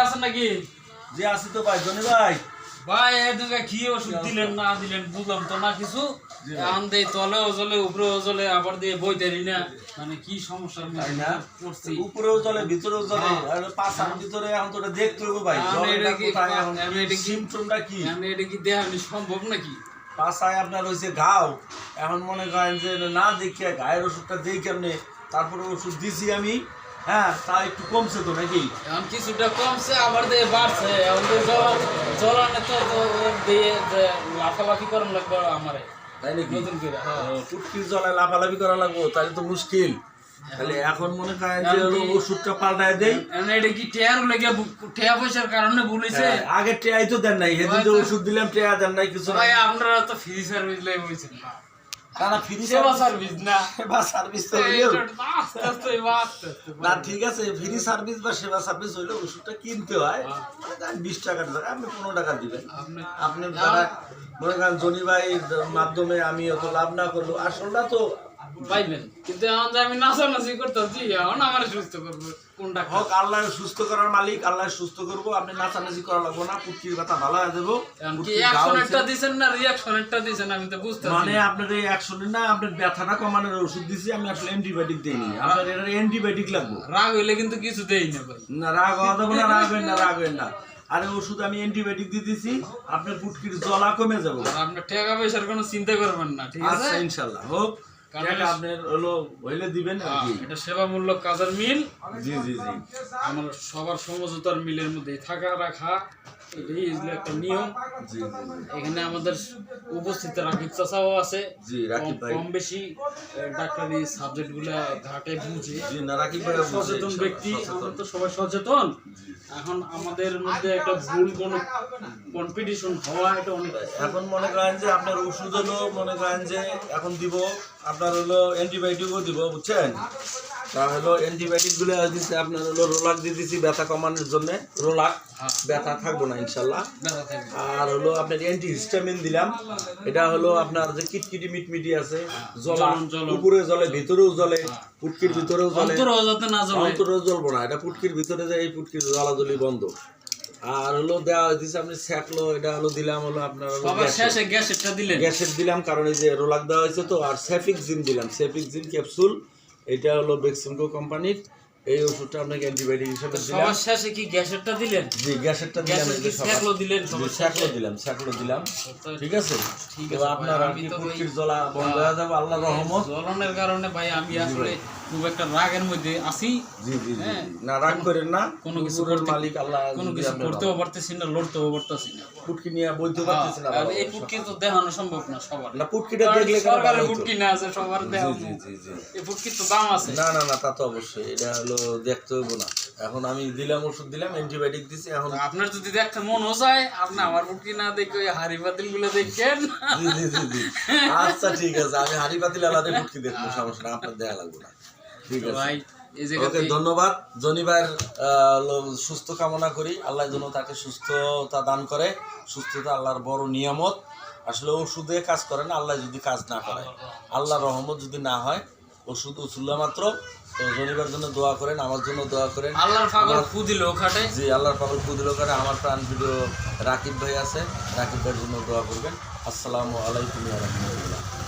আছেন নাকি? যে আসি তো ভাই জনি ভাই। ভাই এদিকে কি ওষুধ দিলেন না দিলেন বুঝলাম তো না কিছু। আন দেই তলে ওজলে উপরে ওজলে আবার দিয়ে বই দেরি না। মানে কি সমস্যার মধ্যে না? পড়ছি। উপরেও চলে ভিতরেও চলে। আর পাশার ভিতরে এখন তো দেখতে হবে ভাই। জলটা কোথায় এখন? আমি এটা কি- সিমটমটা কি? আমি এটা কি দেহানি সম্ভব নাকি? পাশায় আপনার হয়েছে ঘাও। এখন মনে করেন যে না দেখে গায়ের ওষুধটা দিই কেমনে? তারপরে ওষুধ দিছি আমি। হ্যাঁ তা একটু কমছে তো নাকি? এখন কিছুটা কমছে আবার দিয়ে বাড়ছে। এখন তো জল জলানে তো তো দিয়ে লাফালাফি করার লাগবে আমারে। তাই নাকি? নতুন করে হ্যাঁ। পুটকির জলে লাফালাফি করা লাগবো তাহলে তো মুশকিল। তাহলে এখন মনে করেন যে ওষুধটা পাল্টায় দেই। এটা কি টেয়ার লেগে টেয়া পয়সার কারণে ভুলেছে? হ্যাঁ, আগে ট্রেয়াই তো দেন নাই সেদিন যে ওষুধ দিলাম ট্রেয়া দেন নাই কিছু ভাই আপনারা তো ফ্রি সার্ভিস বলছেন না ফ্রি সার্ভিস। সেবা সার্ভিস তো ঠিক আছে ফ্রি সার্ভিস বা সেবা সার্ভিস হইলে ওষুধটা কিনতে হয়। হ্যাঁ। বিশ টাকার জায়গায় আপনি পনেরো টাকা দিবেন। আপনি মনে করেন মাধ্যমে আমি অত লাভ না করল আসলটা তো পাইবেন। কিন্তু এখন আমি নাচানাচি করতেছি এখন আমার সুস্থ করব। কোনটা হোক আল্লাহ সুস্থ করার মালিক আল্লাহ সুস্থ করব আপনি নাচানাচি করা লাগবো না পুটকির ব্যথা ভালো হয়ে। দিছেন না দিছেন? আমি তো মানে আপনার এই অ্যাকশনে না আপনার ব্যথাটা কমানোর ওষুধ দিছি আমি আসলে অ্যান্টিবায়োটিক দিইনি আপনার এটা অ্যান্টিবায়োটিক লাগবে। রাগ হইলে কিন্তু কিছু দেই না ভাই। না রাগ হওয়া যাবে না রাগবেন না আরে ওষুধ আমি অ্যান্টিবায়োটিক আপনার পুটকির জ্বলা কমে যাবে। আপনার টাকা পয়সার কোনো চিন্তা করবেন না ঠিক আছে? আচ্ছা ইনশাল্লাহ। হোক। আপনার হলো হইলে দিবেন হ্যাঁ, এটা সেবামূলক কাজের মিল। জি জি জি। আমার সবার সমঝোতার মিলের মধ্যে থাকা রাখা। এটাই একটা নিয়ম। জি জি জি। এখানে আমাদের উপস্থিত রাকিব চাচাও আছে। জি রাকিব কম- ভাই। কম বেশি ডাক্তারি ঘাটে বুঝে। জি না রাকিব ভাই সচেতন ব্যক্তি আমরা তো সবাই সচেতন। এখন আমাদের মধ্যে একটা ভুল কোনো কম্পিটিশন হওয়া এটা অনেক এখন মনে করেন যে আপনার ওষুধ হলো মনে করেন যে এখন দিব আপনার হলো অ্যান্টিবায়োটিকও দিব বুঝছেন? তা হলো অ্যান্টিবায়োটিকগুলো দিচ্ছে আপনার হলো রোলাক দিয়ে দিচ্ছি ব্যথা কমানোর জন্য। রোলাক হ্যাঁ। ব্যথা থাকব না ইনশাল্লাহ। আর হলো আপনার অ্যান্টি হিস্টামিন দিলাম। এটা হলো আপনার যে কিটকিটি মিটমিটি আছে জলা। উপরে জলে ভিতরেও জলে পুটকির ভিতরেও জলে অন্তরেও জ্বলবো না এটা পুটকির ভিতরে যে এই পুটকির জ্বালাজলি বন্ধ। আর হলো দেওয়া হয়েছে আপনি স্যাকলো এটা হলো দিলাম হলো আপনার গ্যাসের। শেষে গ্যাসেরটা দিলেন। গ্যাসের দিলাম কারণ এই যে রোলাক দেওয়া হয়েছে তো আর সেফিক জিন দিলাম। সেফিক জিন ক্যাপসুল এটা হলো বেক্সিমকো কোম্পানির। এই ওষুধটা আপনাকে অ্যান্টিবায়োটিক হিসেবে দিলাম। সবার শেষে কি গ্যাসেরটা দিলেন? জি গ্যাসেরটা দিলাম এই স্যাকলো দিলেন সবার স্যাকলো দিলাম স্যাকলো দিলাম। ঠিক আছে? ঠিক আছে আপনার আপনি আমি তো ওই- পুটকির জ্বলা বন্ধ হয়ে যাবে? আল্লাহ রহমত। জ্বলনের কারণে ভাই আমি আসলে খুব একটা রাগের মধ্যে আছি। জি জি জি হ্যাঁ। না রাগ করেন না। কোনো কিছু মালিক আল্লাহ কোনো কিছু করতেও পারতেছি না লড়তেও পারতেছি না। পুটকি নিয়ে বইতে পারতেছি না এই। ফুটকি তো দেখানো সম্ভব না সবার। না পুটকিটা দেখলে সরকারের? ফুটকি না আছে সবার দেহ জি জি জি। এই তো দাম আছে। না না না তা তো অবশ্যই। এটা হলো দেখতে হইব না। এখন আমি দিলাম ওষুধ দিলাম অ্যান্টিবায়োটিক দিছি এখন আপনার যদি দেখতে মন যায় আপনি আমার পুটকি না দেখে ওই হাড়ি বাতিলগুলো দেখেন। জি জি জি জি। আচ্ছা ঠিক আছে। আমি হাড়ি পাতিল আলাদা পুটকি দেখব সমস্যা না আপনার দেখা লাগবে না। ঠিক আছে। ওকে ধন্যবাদ। জনি ভাইয়ের সুস্থ কামনা করি। আল্লাহ যেন তাকে সুস্থতা দান করে। সুস্থতা আল্লাহর বড় নিয়ামত। আসলে ওষুধে কাজ করে না আল্লাহ যদি কাজ না করে। আল্লাহ রহমত যদি না হয় ওষুধ উচুল্লা মাত্র। তো জনিবার জন্য দোয়া করেন আমার জন্য দোয়া করেন। আল্লাহর পাগল ফু দিল খাটে জি আল্লাহর পাগল কুদিল করে আমার প্রাণ ভিডিও রাকিব ভাই আছে রাকিব ভাইয়ের জন্য দোয়া করবেন। আসসালামু আলাইকুম রহমতুল্লাহ।